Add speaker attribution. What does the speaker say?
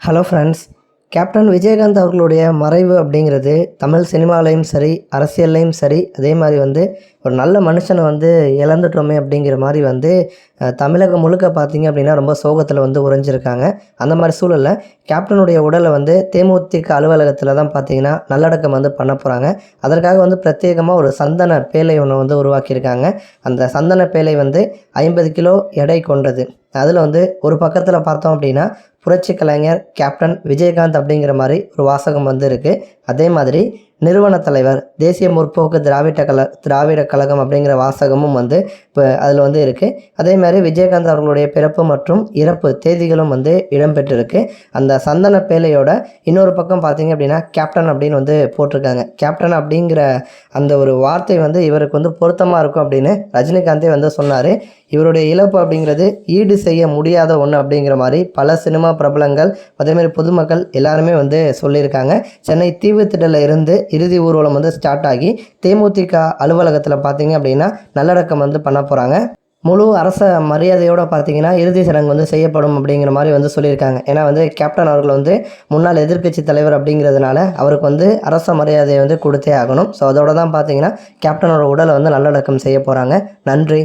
Speaker 1: Hello friends captain Vijayakanth அவர்களுடைய மறைவு அப்படிங்கிறது தமிழ் சினிமாலையும் சரி அரசியல்லையும் சரி அதே மாதிரி வந்து ஒரு நல்ல மனுஷனை வந்து இழந்துட்டோமே அப்படிங்கிற மாதிரி வந்து தமிழகம் முழுக்க பார்த்தீங்க அப்படின்னா ரொம்ப சோகத்தில் வந்து உறைஞ்சிருக்காங்க. அந்த மாதிரி சூழலில் கேப்டனுடைய உடலை வந்து தேமுதிக அலுவலகத்தில் தான் பார்த்தீங்கன்னா நல்லடக்கம் வந்து பண்ண போகிறாங்க அதற்காக வந்து பிரத்யேகமாக ஒரு சந்தன பேழை ஒன்று வந்து உருவாக்கியிருக்காங்க. அந்த சந்தன பேழை வந்து ஐம்பது கிலோ எடை கொண்டது. அதில் வந்து ஒரு பக்கத்தில் பார்த்தோம் அப்படின்னா புரட்சி கலைஞர் கேப்டன் விஜயகாந்த் அப்படிங்கிற மாதிரி ஒரு வாசகம் வந்து இருக்குது அதே மாதிரி நிறுவன தலைவர் தேசிய முற்போக்கு திராவிட கல திராவிட கழகம் அப்படிங்கிற வாசகமும் வந்து இப்போ அதில் வந்து இருக்குது அதே மாதிரி விஜயகாந்த் அவர்களுடைய பிறப்பு மற்றும் இறப்பு தேதிகளும் வந்து இடம்பெற்றிருக்கு. அந்த சந்தன பேலையோட இன்னொரு பக்கம் பார்த்தீங்க அப்படின்னா கேப்டன் அப்படின்னு வந்து போட்டிருக்காங்க. கேப்டன் அப்படிங்கிற அந்த ஒரு வார்த்தை வந்து இவருக்கு வந்து பொருத்தமாக இருக்கும் அப்படின்னு ரஜினிகாந்தே வந்து சொன்னார். இவருடைய இழப்பு அப்படிங்கிறது ஈடு செய்ய முடியாத ஒன்று அப்படிங்கிற மாதிரி பல சினிமா பிரபலங்கள் அதேமாதிரி பொதுமக்கள் எல்லாருமே வந்து சொல்லியிருக்காங்க. சென்னை தீவுத்திடலில் இருந்து இறுதி ஊர்வலம் வந்து ஸ்டார்ட் ஆகி தேமுதிக அலுவலகத்தில் பார்த்தீங்க அப்படின்னா நல்லடக்கம் வந்து பண்ண போகிறாங்க முழு அரச மரியாதையோடு பார்த்தீங்கன்னா இறுதி சடங்கு வந்து செய்யப்படும் அப்படிங்கிற மாதிரி வந்து சொல்லியிருக்காங்க. ஏன்னா வந்து கேப்டன் அவர்கள் வந்து முன்னாள் எதிர்க்கட்சி தலைவர் அப்படிங்கிறதுனால அவருக்கு வந்து அரச மரியாதையை வந்து கொடுத்தே ஆகணும். ஸோ அதோட தான் பார்த்தீங்கன்னா கேப்டனோட உடலை வந்து நல்லடக்கம் செய்ய போகிறாங்க நன்றி.